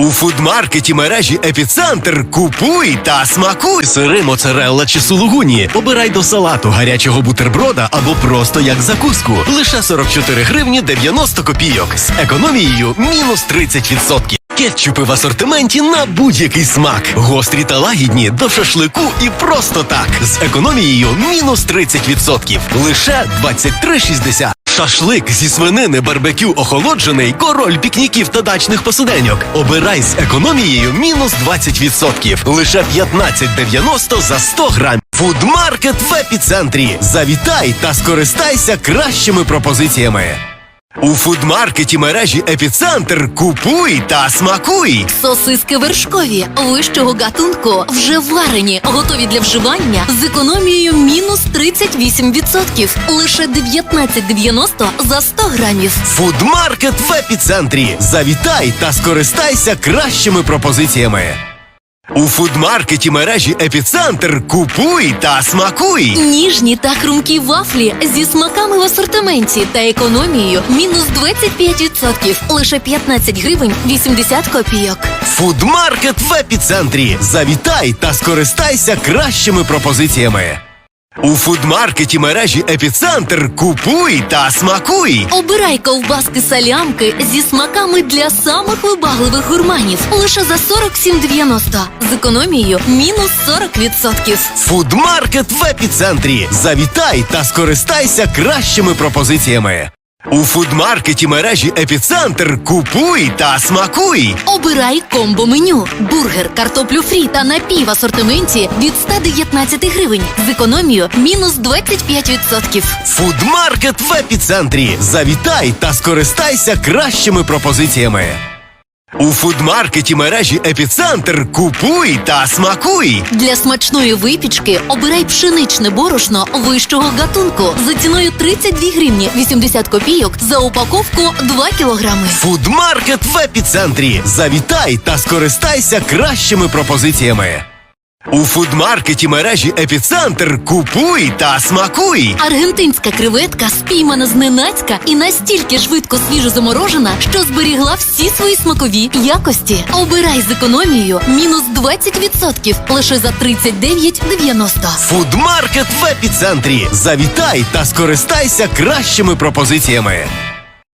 У фудмаркеті мережі Епіцентр купуй та смакуй. Сири, моцарелла чи сулугуні. Обирай до салату, гарячого бутерброда або просто як закуску. Лише 44 гривні 90 копійок. З економією мінус 30%. Кетчупи в асортименті на будь-який смак. Гострі та лагідні до шашлику і просто так. З економією мінус 30%. Лише 23,60. Шашлик зі свинини барбекю охолоджений, король пікніків та дачних посиденьок. Обирай з економією мінус 20%. Лише 15,90 за 100 грамів. Фудмаркет в епіцентрі. Завітай та скористайся кращими пропозиціями. У фудмаркеті мережі Епіцентр купуй та смакуй. Сосиски вершкові вищого гатунку вже варені, готові для вживання з економією мінус 38%. Лише 19,90 за 100 грамів. Фудмаркет в епіцентрі. Завітай та скористайся кращими пропозиціями. У фудмаркеті мережі Епіцентр купуй та смакуй. Ніжні та хрумкі вафлі зі смаками в асортименті та економією мінус 25%. Лише 15 гривень 80 копійок. Фудмаркет в епіцентрі. Завітай та скористайся кращими пропозиціями. У фудмаркеті мережі Епіцентр купуй та смакуй. Обирай ковбаски салямки зі смаками для самих вибагливих гурманів. Лише за 47,90. З економією мінус 40%. Фудмаркет в епіцентрі. Завітай та скористайся кращими пропозиціями. У фудмаркеті мережі Епіцентр купуй та смакуй. Обирай комбо меню. Бургер, картоплю фрі та напій в асортименті від 119 гривень. З економією мінус 25%. Фудмаркет в епіцентрі. Завітай та скористайся кращими пропозиціями. У фудмаркеті мережі Епіцентр купуй та смакуй. Для смачної випічки обирай пшеничне борошно вищого гатунку за ціною 32 гривні 80 копійок за упаковку 2 кілограми. Фудмаркет в епіцентрі. Завітай та скористайся кращими пропозиціями. У фудмаркеті мережі Епіцентр купуй та смакуй. Аргентинська креветка спіймана зненацька і настільки швидко свіжо заморожена, що зберігла всі свої смакові якості. Обирай з економією мінус 20% лише за 39,90. Фудмаркет в епіцентрі. Завітай та скористайся кращими пропозиціями.